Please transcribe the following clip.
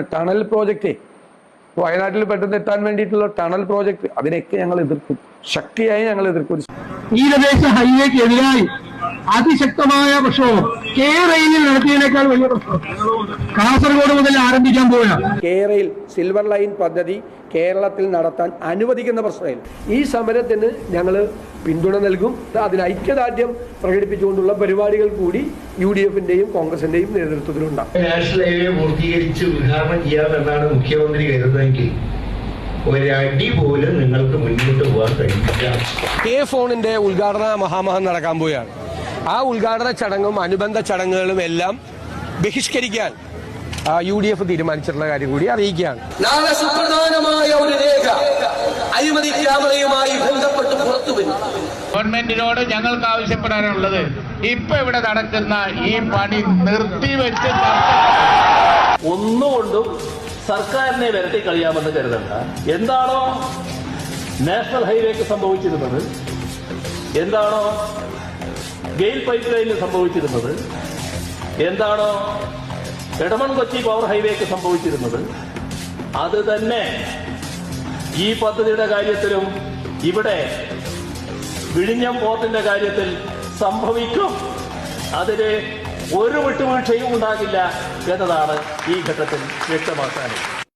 Tunnel project വയനാട്ടിൽ പെട്ടെന്ന് എത്താൻ വേണ്ടിയിട്ടുള്ള ടണൽ പ്രോജക്റ്റ് അതിനെയൊക്കെ ഞങ്ങൾ എതിർക്കും. ശക്തിയായി ഞങ്ങൾ എതിർക്കും. തീരദേശ ഹൈവേക്കെതിരായി അതിശക്തമായ പ്രക്ഷോഭം. കെ റെയിലിൽ നടത്തിയതിനേക്കാൾ വലിയ പ്രശ്നം. കാസർഗോഡ് മുതൽ ആരംഭിക്കാൻ പോവുകയാണ്. കേരയിൽ സിൽവർ ലൈൻ പദ്ധതി കേരളത്തിൽ നടത്താൻ അനുവദിക്കുന്ന പ്രശ്നമില്ല. ഈ സമരത്തിന് ഞങ്ങൾ പിന്തുണ നൽകും. അതിന് ഐക്യദാർഢ്യം പ്രകടിപ്പിച്ചുകൊണ്ടുള്ള പരിപാടികൾ കൂടി യു ഡി എഫിന്റെയും കോൺഗ്രസിന്റെയും നേതൃത്വത്തിലുണ്ടാകും നാഷണൽ ഹൈവേ പൂർത്തീകരിച്ച് ഉദ്ഘാടനം ചെയ്യാമെന്നാണ് മുഖ്യമന്ത്രി കരുതുന്നതെങ്കിൽ ഒരടി പോലും നിങ്ങൾക്ക് മുന്നോട്ട് പോകാൻ കഴിയില്ല. കെ ഫോണിന്റെ ഉദ്ഘാടന മഹാമഹം നടക്കാൻ പോവുകയാണ്. ആ ഉദ്ഘാടന ചടങ്ങും അനുബന്ധ ചടങ്ങുകളും എല്ലാം ബഹിഷ്കരിക്കാൻ യു ഡി എഫ് തീരുമാനിച്ചിട്ടുള്ള കാര്യം കൂടി അറിയിക്കുകയാണ്. നാളെ സുപ്രധാനമായ ഒരു രേഖ അഴിമതി ക്യാമറയുമായി ബന്ധപ്പെട്ട് പുറത്തു വരും. ഗവൺമെന്റിനോട് ഞങ്ങൾക്ക് ആവശ്യപ്പെടാനുള്ളത് ഇപ്പൊ ഇവിടെ നടക്കുന്ന ഈ പണി നിർത്തിവെച്ച് ഒന്നുകൊണ്ടും സർക്കാരിനെ വരട്ടി കളിയാമെന്ന് കരുതണ്ട. എന്താണോ നാഷണൽ ഹൈവേക്ക് സംഭവിച്ചിരുന്നത്? എന്താണോ ഗെയിൽ പൈപ്പ് ലൈനിൽ സംഭവിച്ചിരുന്നത് എന്താണോ എടമൺ കൊച്ചി പവർ ഹൈവേക്ക് സംഭവിച്ചിരുന്നത്? അത് തന്നെ ഈ പദ്ധതിയുടെ കാര്യത്തിലും ഇവിടെ വിഴിഞ്ഞം പോർട്ടിന്റെ കാര്യത്തിൽ സംഭവിക്കും. അതിന് ഒരു വിട്ടുവീഴ്ചയും ഉണ്ടാകില്ല എന്നതാണ് ഈ ഘട്ടത്തിൽ വ്യക്തമാക്കാനുള്ളത്.